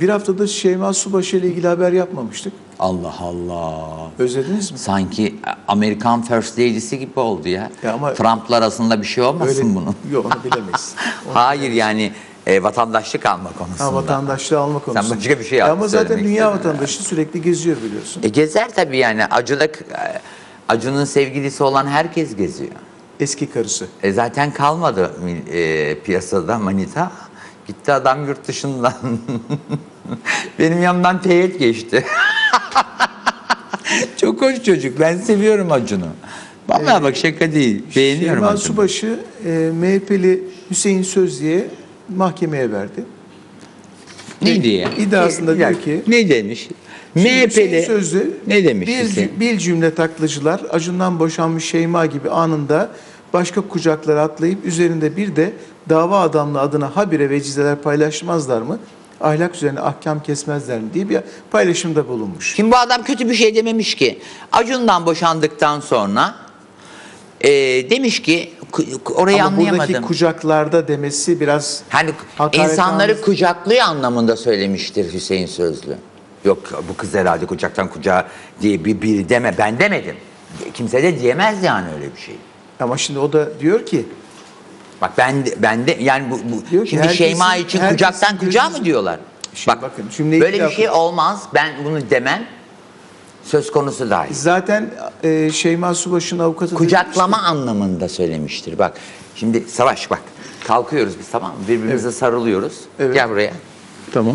Bir haftadır Şeyma Subaşı ile ilgili haber yapmamıştık. Allah Allah. Özlediniz mi? Sanki Amerikan First Lady'si gibi oldu ya. Ya ama- Trump'la arasında bir şey olmasın bunun. Yok onu bilemeyiz. Onu Hayır yani e, vatandaşlık alma konusunda. Ha, vatandaşlığı alma konusunda. başka bir şey Ya yap- Ama zaten dünya vatandaşı sürekli geziyor biliyorsun. E, gezer tabii yani acılık e, Acun'un sevgilisi olan herkes geziyor. Eski karısı. E zaten kalmadı e, piyasada manita. Gitti adam yurt dışından. Benim yanımdan teyit geçti. Çok hoş çocuk. Ben seviyorum Acun'u. Vallahi bak şaka değil. Beğeniyorum Şeyma Acun'u. Subaşı e, MHP'li Hüseyin Sözlü'ye mahkemeye verdi. Ne diye? İddiasında Bir diyor ki- Ne demiş? MHP'li Sözlü ne demiş bir, bir cümle taklacılar Acun'dan boşanmış Şeyma gibi anında başka kucaklara atlayıp üzerinde bir de dava adamlığı adına habire vecizeler paylaşmazlar mı? Ahlak üzerine ahkam kesmezler mi diye bir paylaşımda bulunmuş. Şimdi bu adam kötü bir şey dememiş ki. Acun'dan boşandıktan sonra e, demiş ki orayı Ama buradaki anlayamadım. kucaklarda demesi biraz Hani insanları anlamı- kucaklıyor anlamında söylemiştir Hüseyin Sözlü. Yok bu kız herhalde kucaktan kucağa diye bir biri deme. Ben demedim. Kimse de diyemez yani öyle bir şey. Ama şimdi o da diyor ki Bak ben de, ben de yani bu, bu Diyor ki şimdi herkesin- Şeyma için herkesin kucaktan kucağa mı diyorlar? Şimdi Bak bakın, cümleyi böyle bir daha şey olmaz. Ben bunu demem söz konusu dahi. zaten e, Şeyma Subaşı'nın avukatı Kucaklama anlamında söylemiştir. Bak şimdi Savaş bak kalkıyoruz biz tamam mı? Birbirimize sarılıyoruz. Evet. Gel buraya. Tamam.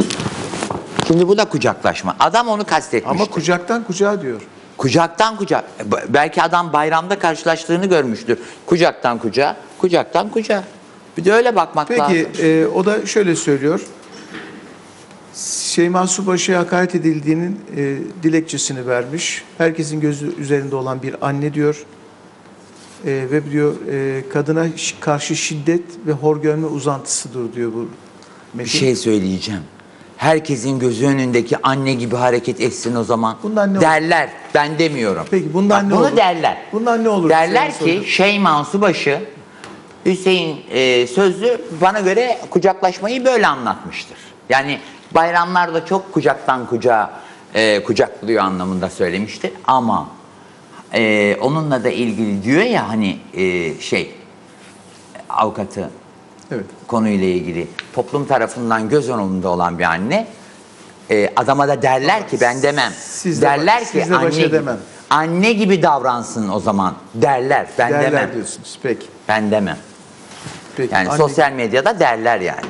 Şimdi bu da kucaklaşma. Adam onu kastetmiştir. Ama kucaktan kucağa diyor. Kucaktan kucak. Belki adam bayramda karşılaştığını görmüştür. Kucaktan kucağa, kucaktan kucağa. Bir de öyle bakmak Peki lazım. e, o da şöyle söylüyor. Şeyma Subaşı'ya hakaret edildiğinin e, dilekçesini vermiş. Herkesin gözü üzerinde olan bir anne diyor. E, ve diyor e, kadına karşı şiddet ve hor görme uzantısıdır diyor bu Bir metin. şey söyleyeceğim. Herkesin gözü önündeki anne gibi hareket etsin o zaman. Bundan ne olur? derler. Ben demiyorum. Peki bundan Bak, ne bunu olur? derler. Bundan ne olur? Derler ki sorayım. Şeyman Subaşı Hüseyin e, Sözlü bana göre kucaklaşmayı böyle anlatmıştır. Yani bayramlarda çok kucaktan kucağa e, kucaklıyor anlamında söylemiştir. Ama e, onunla da ilgili diyor ya hani e, şey avukatı Evet. konuyla ilgili toplum tarafından göz önünde olan bir anne e, adama da derler ki ben demem. Siz de derler baş- ki siz de baş anne gibi, edemem. anne gibi davransın o zaman derler. Ben Derler demem. diyorsunuz. Peki. Ben demem. Peki. Yani Anne- sosyal medyada derler yani.